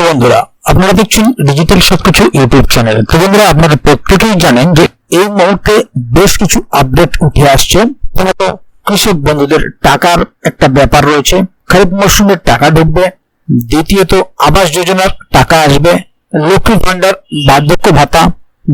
Hello বন্ধুরা, আপনারা দেখছেন ডিজিটাল সবকিছু ইউটিউব চ্যানেল। তো বন্ধুরা, আপনারা প্রত্যেকেই জানেন যে এই মুহূর্তে বেশ কিছু আপডেট উঠে আসছে। প্রথমত, কৃষক বন্ধুদের টাকার একটা ব্যাপার রয়েছে। খরিফ মরশুমের টাকা ঢুকবে। দ্বিতীয়ত, আবাস যোজনার টাকা আসবে। লক্ষ্মী ভান্ডার বার্ধক্য ভাতা,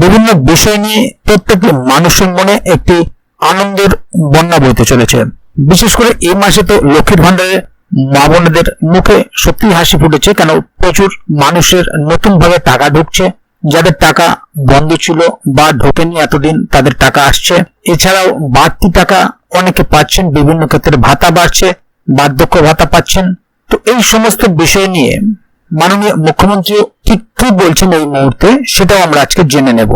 বিভিন্ন বিষয় নিয়ে প্রত্যেক মানুষের মনে একটি আনন্দের বন্যা বইতে চলেছে। বিশেষ করে এই মাসে তো লক্ষ্মীর ভান্ডারে মা মুখে সত্যি হাসি ফুটেছে, কেন প্রচুর মানুষের নতুন ভাবে টাকা ঢুকছে। যাদের টাকা বন্ধ ছিল বা ঢোকেনি এতদিন, তাদের টাকা আসছে। এছাড়াও বাড়তি টাকা অনেকে পাচ্ছেন, বিভিন্ন ক্ষেত্রে ভাতা বাড়ছে, বার্ধক্য ভাতা পাচ্ছেন। তো এই সমস্ত বিষয় নিয়ে মাননীয় মুখ্যমন্ত্রী ঠিক কি বলছেন এই মুহূর্তে, সেটাও আমরা আজকে জেনে নেব।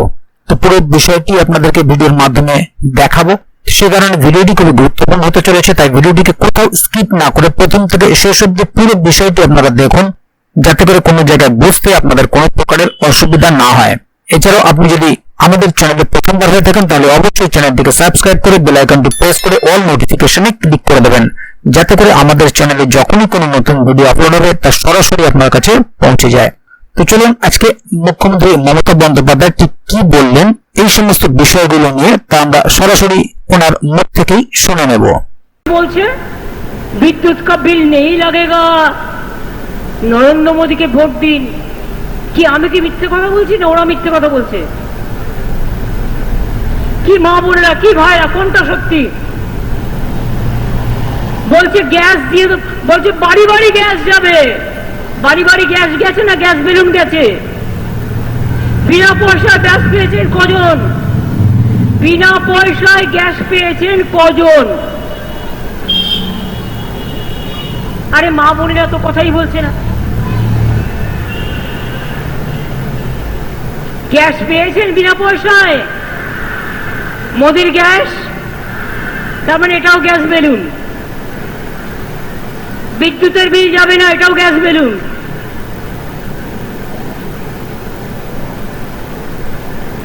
তো পুরো বিষয়টি আপনাদেরকে ভিডিওর মাধ্যমে দেখাবো। সে কারণে ভিডিওটি খুবই গুরুত্বপূর্ণ হতে চলেছে, তাই ভিডিওটিকে কোথাও স্কিপ না করে প্রথম থেকে শেষ অব্দি পুরো বিষয়টি আপনারা দেখুন, যাতে করে কোনো জায়গায় বুঝতে আপনাদের কোনো প্রকারের অসুবিধা না হয়। এছাড়াও আপনি যদি আমাদের চ্যানেলে প্রথমবার হয়ে থাকেন, তাহলে অবশ্যই চ্যানেলটিকে সাবস্ক্রাইব করে বেল আইকনটি প্রেস করে অল নোটিফিকেশনে ক্লিক করে দেবেন, যাতে করে আমাদের চ্যানেলে যখনই কোনো নতুন ভিডিও আপলোড হবে, তা সরাসরি আপনার কাছে পৌঁছে যায়। তো চলুন আজকে মুখ্যমন্ত্রী মমতা বন্দ্যোপাধ্যায় ঠিক কি বললেন এই সমস্ত বিষয়গুলো নিয়ে তা আমরা সরাসরি ওনার মুখ থেকেই শুনে নেব। বলছে, বিদ্যুৎ কা বিল নেই লাগেগা। নরেন্দ্র মোদীকে ভোট দিন। কি আমি কি মিথ্যে কথা বলছি না ওরা মিথ্যে কথা বলছে? কি মা বোনেরা, কি ভাই কোনটা সত্যি? বলছে গ্যাস দিয়ে বলছে বাড়ি বাড়ি গ্যাস যাবে। বাড়ি বাড়ি গ্যাস গেছে না গ্যাস বেলুন গেছে? বিনা পয়সা গ্যাস পেয়েছেন কজন? বিনা পয়সায় গ্যাস পেয়েছেন কজন? আরে মা বোনেরা তো কথাই বলছে না। গ্যাস পেয়েছেন বিনা পয়সায়? মোদির গ্যাস তার মানে এটাও গ্যাস বেলুন বিদ্যুতের বিল যাবে না, এটাও গ্যাস বেলুন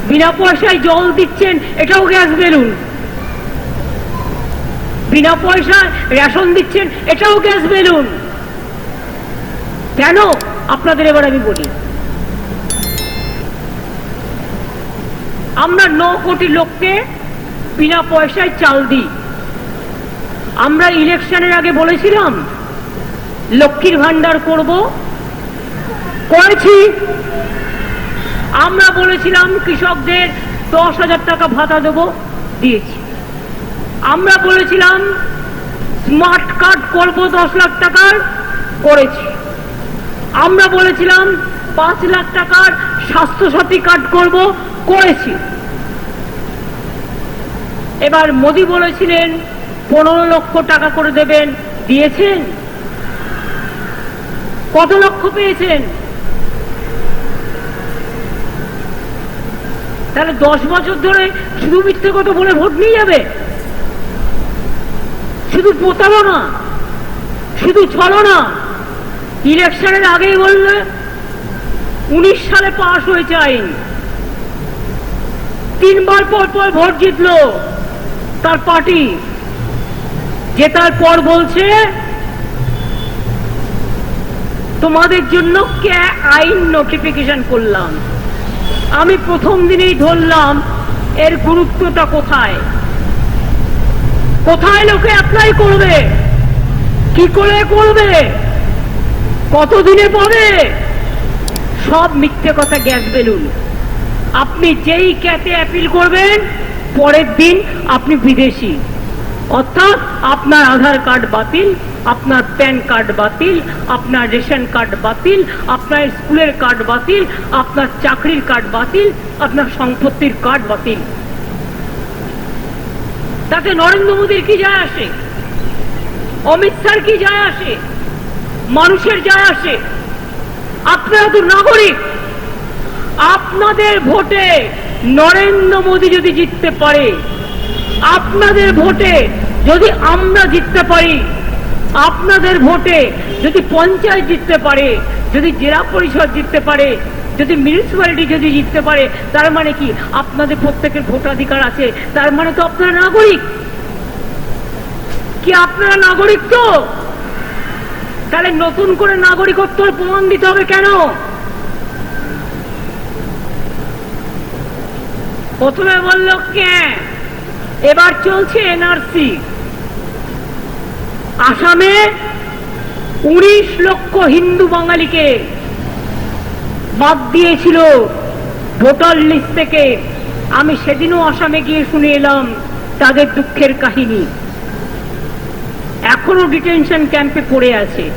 বিনা পয়সায় জল দিচ্ছেন, এটাও গ্যাস বেলুন। বিনা পয়সায় রেশন দিচ্ছেন, এটাও গ্যাস বেলুন। কেন? আপনাদের এবার আমি বলি। আমরা ন কোটি লোককে বিনা পয়সায় চাল দিই। আমরা ইলেকশনের আগে বলেছিলাম, লক্ষ্মীর ভান্ডার করব। করেছি। আমরা বলেছিলাম কৃষকদের দশ হাজার টাকা ভাতা দেবো, দিয়েছি। আমরা বলেছিলাম স্মার্ট কার্ড করব দশ লাখ টাকার, করেছি। আমরা বলেছিলাম পাঁচ লাখ টাকার স্বাস্থ্যসাথী কার্ড করব, করেছি। এবার মোদি বলেছিলেন, পনেরো লক্ষ টাকা করে দেবেন, দিয়েছেন? কত লক্ষ পেয়েছেন? তাহলে দশ বছর ধরে শুধু মিথ্যে কথা বলে ভোট নিয়ে যাবে? শুধু প্রতারণা শুধু ছলনা ইলেকশনের আগেই বললে, উনিশ সালে পাশ হয়েছে আইন। তিনবার পর পর ভোট জিতলো তার পার্টি। জেতার পর বলছে, তোমাদের জন্য কে আইন নোটিফিকেশন করলাম? আমি প্রথম দিনেই ধরলাম, এর গুরুত্বটা কোথায়? কোথায় লোকে অ্যাপ্লাই করবে? কি করে করবে? কতদিনে পাবে সব মিথ্যে কথা গ্যাস বেলুন। আপনি যেই ক্যাতে অ্যাপিল করবেন, পরের দিন আপনি বিদেশি। অর্থাৎ আপনার আধার কার্ড বাতিল আপনার প্যান কার্ড বাতিল, আপনার রেশন কার্ড বাতিল, আপনার স্কুলের কার্ড বাতিল, আপনার চাকরির কার্ড বাতিল, আপনার সম্পত্তির কার্ড বাতিল। তাতে নরেন্দ্র মোদীর কি যায় আসে? অমিত শাহর কি যায় আসে? মানুষের যায় আসে? আপনারা তো নাগরিক। আপনাদের ভোটে নরেন্দ্র মোদী যদি জিততে পারে, আপনাদের ভোটে যদি আমরা জিততে পারি আপনাদের ভোটে যদি পঞ্চায়েত জিততে পারে, যদি জেলা পরিষদ জিততে পারে, যদি মিউনিসিপ্যালিটি যদি জিততে পারে, তার মানে কি? আপনাদের প্রত্যেকের ভোটাধিকার আছে, তার মানে তো আপনারা নাগরিক। কি আপনারা নাগরিক তো? তাহলে নতুন করে নাগরিকত্ব প্রমাণ দিতে হবে কেন? প্রথমে বলল, কে? এবার চলছে এনআরসি। আসামে উনিশ লক্ষ হিন্দু বাঙালিকে বাদ দিয়েছিল ভোটার লিস্ট থেকে। আমি সেদিনও আসামে গিয়ে শুনে এলাম তাদের দুঃখের কাহিনী। এখনও ডিটেনশন ক্যাম্পে পড়ে আছে।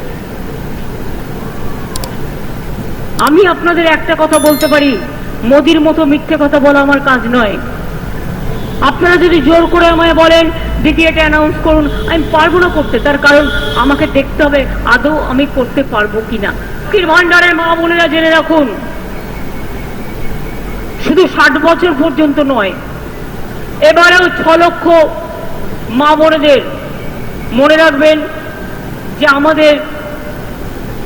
আমি আপনাদের একটা কথা বলতে পারি, মোদির মতো মিথ্যে কথা বলা আমার কাজ নয়। আপনারা যদি জোর করে আমায় বলেন এটা অ্যানাউন্স করুন, আমি পারব না করতে। তার কারণ আমাকে দেখতে হবে, আদৌ আমি করতে পারব কিনা। লক্ষ্মীর ভান্ডারের মা বোনেরা জেনে রাখুন, শুধু ষাট বছর পর্যন্ত নয়, এবারেও ছ লক্ষ মা বোনেদের মনে রাখবেন যে আমাদের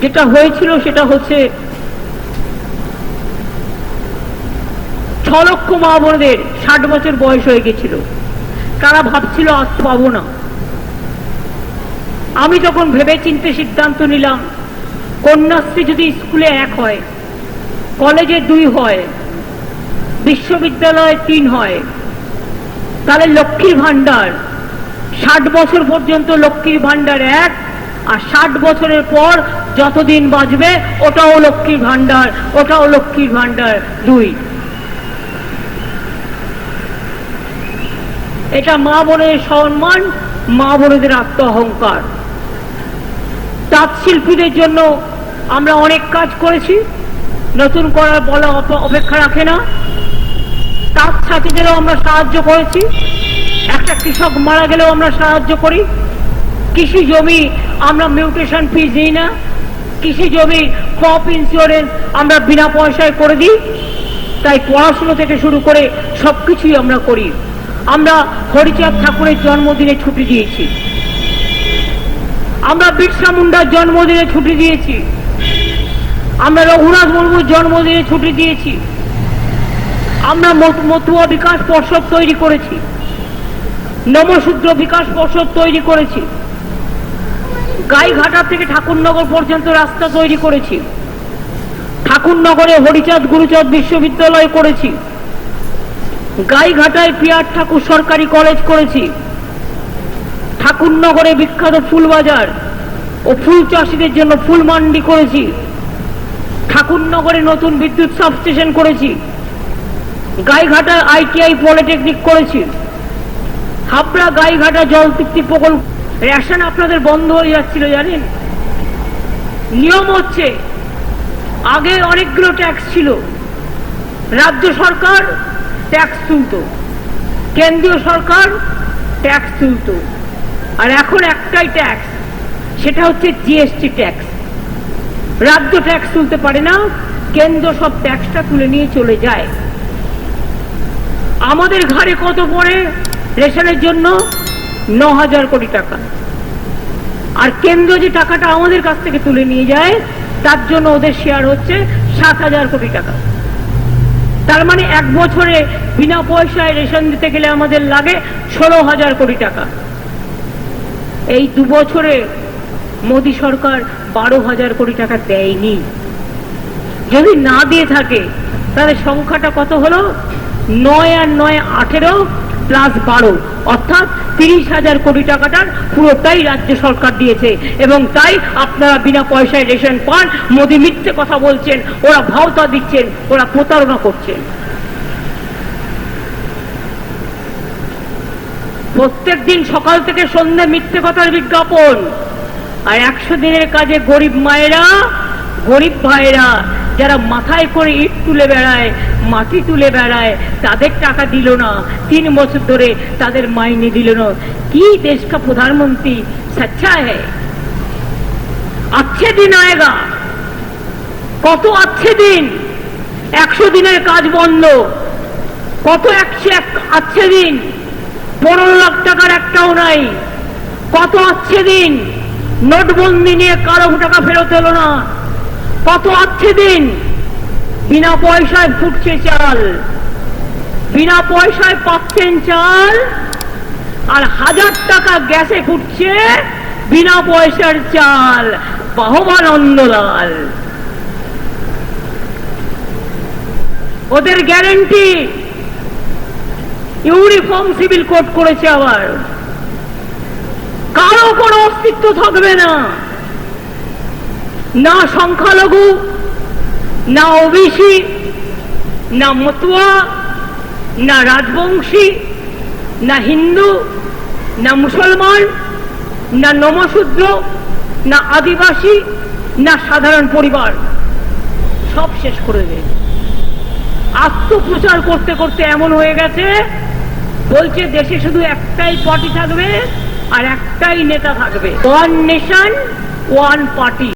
যেটা হয়েছিল সেটা হচ্ছে ছ লক্ষ মা বোনদের ষাট বছর বয়স হয়ে গেছিল। তারা ভাবছিল আজ পাবো না? আমি যখন ভেবে চিনতে সিদ্ধান্ত নিলাম, কন্যাশ্রী যদি স্কুলে এক হয়, কলেজে দুই হয়, বিশ্ববিদ্যালয়ে তিন হয়, তাহলে লক্ষ্মীর ভাণ্ডার ষাট বছর পর্যন্ত লক্ষ্মীর ভাণ্ডার এক, আর ষাট বছরের পর যতদিন বাঁচবে, ওটাও লক্ষ্মীর ভাণ্ডার, ওটাও লক্ষ্মীর ভাণ্ডার দুই। এটা মা বোনের সম্মান, মা বোনেদের আত্ম অহংকার তাঁত শিল্পীদের জন্য আমরা অনেক কাজ করেছি, নতুন করার বলা অপ- অপেক্ষা রাখে না। তাঁত ছাত্রীদেরও আমরা সাহায্য করেছি, একটা কৃষক মারা গেলেও আমরা সাহায্য করি। কৃষি জমি আমরা মিউটেশন ফিস দিই না, কৃষি জমি ক্রপ ইন্স্যুরেন্স আমরা বিনা পয়সায় করে দিই। তাই পড়াশুনো থেকে শুরু করে সবকিছুই আমরা করি। আমরা হরিচাঁদ ঠাকুরের জন্মদিনে ছুটি দিয়েছি। আমরা বিরসা মুন্ডার জন্মদিনে ছুটি দিয়েছি। আমরা রঘুনাথ মুর্মুর জন্মদিনে ছুটি দিয়েছি। আমরা মত- মতুয়া বিকাশ পর্ষদ তৈরি করেছি। নমশূদ্র বিকাশ পর্ষদ তৈরি করেছি। গাইঘাটা থেকে ঠাকুরনগর পর্যন্ত রাস্তা তৈরি করেছি। ঠাকুরনগরে হরিচাঁদ গুরুচাঁদ বিশ্ববিদ্যালয় করেছি। গাইঘাটায় পিয়ার ঠাকুর সরকারি কলেজ করেছি। ঠাকুরনগরে বিখ্যাত ফুল বাজার ও ফুল চাষিদের জন্য ফুল মান্ডি করেছি। ঠাকুরনগরে নতুন বিদ্যুৎ সাবস্টেশন করেছি। গাইঘাটা আইটিআই পলিটেকনিক করেছি। হাবড়া গাইঘাটা জল তৃপ্তি প্রকল্প রেশন আপনাদের বন্ধ হয়ে যাচ্ছিল, জানেন? নিয়ম হচ্ছে, আগে অনেকগুলো ট্যাক্স ছিল। রাজ্য সরকার ট্যাক্স তুলত। কেন্দ্রীয় সরকার ট্যাক্স তুলত। আর এখন একটাই ট্যাক্স, সেটা হচ্ছে জিএসটি ট্যাক্স। রাজ্য ট্যাক্স তুলতে পারে না, কেন্দ্র সব ট্যাক্সটা তুলে নিয়ে চলে যায়। আমাদের ঘাড়ে কত পড়ে রেশনের জন্য? ন হাজার কোটি টাকা। আর কেন্দ্র যে টাকাটা আমাদের কাছ থেকে তুলে নিয়ে যায়, তার জন্য ওদের শেয়ার হচ্ছে সাত হাজার কোটি টাকা। তার মানে এক বছরে বিনা পয়সায় রেশন দিতে গেলে আমাদের লাগে ষোলো হাজার কোটি টাকা। এই দু বছরে মোদি সরকার বারো হাজার কোটি টাকা দেয়নি। যদি না দিয়ে থাকে, তাহলে সংখ্যাটা কত হলো? নয় আর নয় আঠেরো প্লাস বারো। অর্থাৎ তিরিশ হাজার কোটি টাকাটার পুরোটাই রাজ্য সরকার দিয়েছে। এবং তাই আপনারা বিনা পয়সায় রেশন পান। মোদী মিথ্যে কথা বলছেন, ওরা ভাওতা দিচ্ছেন, ওরা প্রতারণা করছেন। প্রত্যেক দিন সকাল থেকে সন্ধ্যে মিথ্যে কথার বিজ্ঞাপন। আর একশো দিনের কাজে গরিব মায়েরা, গরিব ভাইয়েরা, যারা মাথায় করে ইট তুলে বেড়ায় মাটি তুলে বেড়ায় তাদের টাকা দিল না তিন বছর ধরে তাদের মাইনে দিল না কি দেশ কা প্রধানমন্ত্রী সচ্চা হ্যায় अच्छे दिन आएगा কত अच्छे দিন একশো দিনের কাজ বন্ধ কত একশো এক अच्छे দিন পনেরো লাখ টাকার একটাও নাই কত अच्छे দিন নোটবন্দি নিয়ে কারো টাকা ফেরত এলো না কত अच्छे দিন বিনা পয়সায় ফুটছে চাল। বিনা পয়সায় পাচ্ছেন চাল, আর হাজার টাকা গ্যাসে ফুটছে বিনা পয়সার চাল। বাহবা নন্দলাল ওদের গ্যারেন্টি, ইউনিফর্ম সিভিল কোড করেছে আবার। কারও কোনো অস্তিত্ব থাকবে না। না সংখ্যালঘু না ওবিসি না মতুয়া, না রাজবংশী, না হিন্দু, না মুসলমান, না নমশূদ্র, না আদিবাসী, না সাধারণ পরিবার। সব শেষ করে দেবে আত্মপ্রচার করতে করতে এমন হয়ে গেছে, বলছে দেশে শুধু একটাই পার্টি থাকবে আর একটাই নেতা থাকবে। One nation one party